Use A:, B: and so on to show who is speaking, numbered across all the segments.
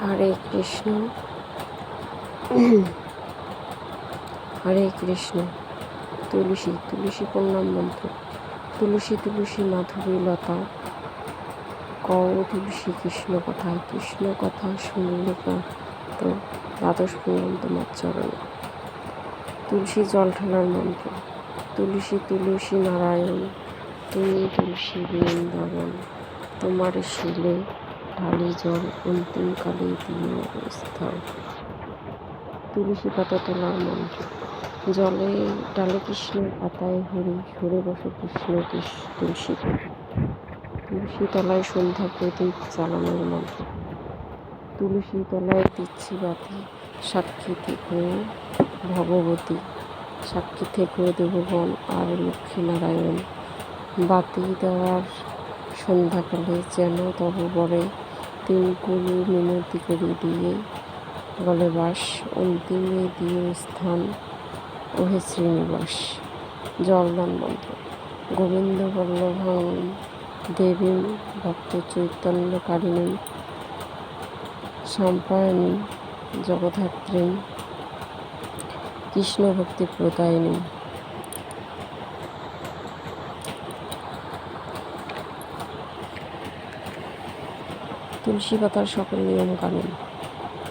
A: হরে কৃষ্ণ। হরে কৃষ্ণ। তুলসী তুলসী প্রণাম মন্ত্র। তুলসী তুলসী মাধবী লতা। কও তুলসী কৃষ্ণ কথা কৃষ্ণ কথা শুনলে তো দ্বাদশ পূর্ণ তোমার চরণে। তুলসী জল ঢালার মন্ত্র। তুলসী তুলসী নারায়ণ। তুমি তুলসী বৃন্দাবন, তোমার শিলে ঢালি জল অন্তিম অন্তিমকালে দিও স্থল তুলসী পাতা তোলার মন্ত্র। জলে ডালে কৃষ্ণ, পাতায় হরি, সরে বসে কৃষ্ণ তুলসী। তুলসী তলায় সন্ধ্যা প্রদীপ জ্বালানোর মন্ত্র। তুলসী তলায় দিচ্ছি বাতি, সাক্ষী থেকে ভগবতী। সাক্ষী থেকে দেবগণ আর লক্ষ্মীনারায়ণ। বাতি দেওয়ার সন্ধ্যাকালে যেন তব বরে তিন কুড়ি মিনতি করে দিয়ে গলে বাস, অন্তিমে দিয়ে স্থান ওহে শ্রীনিবাস। জলদান মন্ত্র গোবিন্দ বল্লভং দেবী ভক্ত চৈতন্যকারিণী সম্পায়নী জগধাত্রী কৃষ্ণ ভক্তি প্রদায়িনী তুলসী পাতার সকল নিয়ম কানুন।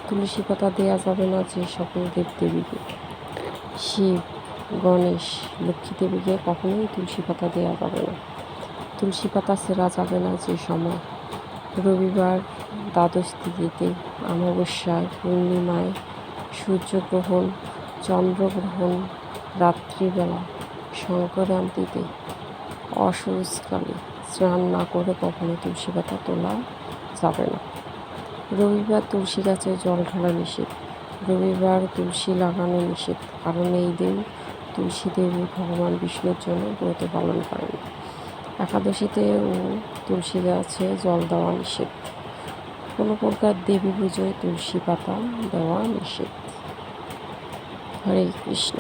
A: তুলসী পাতা দেয়া যাবে না যে সকল দেবদেবীকে। শিব, গণেশ লক্ষ্মী দেবীকে কখনোই তুলসী পাতা দেওয়া যাবে না। তুলসী পাতা সেরা যাবে না যে সময়। রবিবার দ্বাদশ তিথিতে অমাবস্যায় পূর্ণিমায় সূর্যগ্রহণ, চন্দ্রগ্রহণ, রাত্রিবেলা সংক্রান্তিতে অসুস্থকালে স্নান না করে কখনো তুলসী পাতা তোলা যাবে না। রবিবার তুলসী গাছে জল ঢালা নিষেধ। রবিবার তুলসী লাগানো নিষেধ। কারণ এই দিন তুলসী দেবী ভগবান বিষ্ণুর জন্য ব্রত পালন করেন। একাদশীতেও তুলসী গাছে জল দেওয়া নিষেধ। কোনো প্রকার দেবী পুজোয় তুলসী পাতা দেওয়া নিষেধ। হরে কৃষ্ণ।